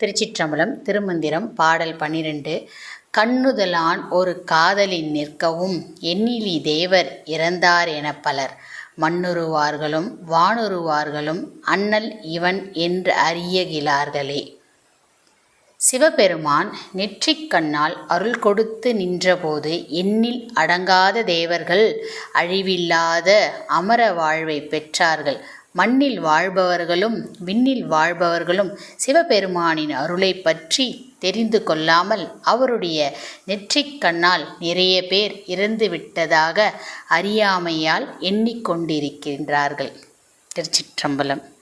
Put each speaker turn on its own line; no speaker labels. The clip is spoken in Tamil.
திருச்சிற்றம்பலம் திருமந்திரம் பாடல் பன்னிரெண்டு கண்ணுதலான் ஒரு காதலின் நிற்கவும் எண்ணிலி தேவர் இறந்தார் என பலர். மண்ணுருவார்களும் வானுருவார்களும் அண்ணல் இவன் என்று அறியகிலார்களே. சிவபெருமான் நெற்றிக் கண்ணால் அருள் கொடுத்து நின்றபோது எண்ணில் அடங்காத தேவர்கள் அழிவில்லாத அமர வாழ்வைப் பெற்றார்கள். மண்ணில் வாழ்பவர்களும் விண்ணில் வாழ்பவர்களும் சிவபெருமானின் அருளைப் பற்றி தெரிந்து கொள்ளாமல் அவருடைய நெற்றிக் கண்ணால் நிறைய பேர் இறந்து விட்டதாக அறியாமையால் எண்ணிக்கொண்டிருக்கின்றார்கள் திருச்சிற்றம்பலம்.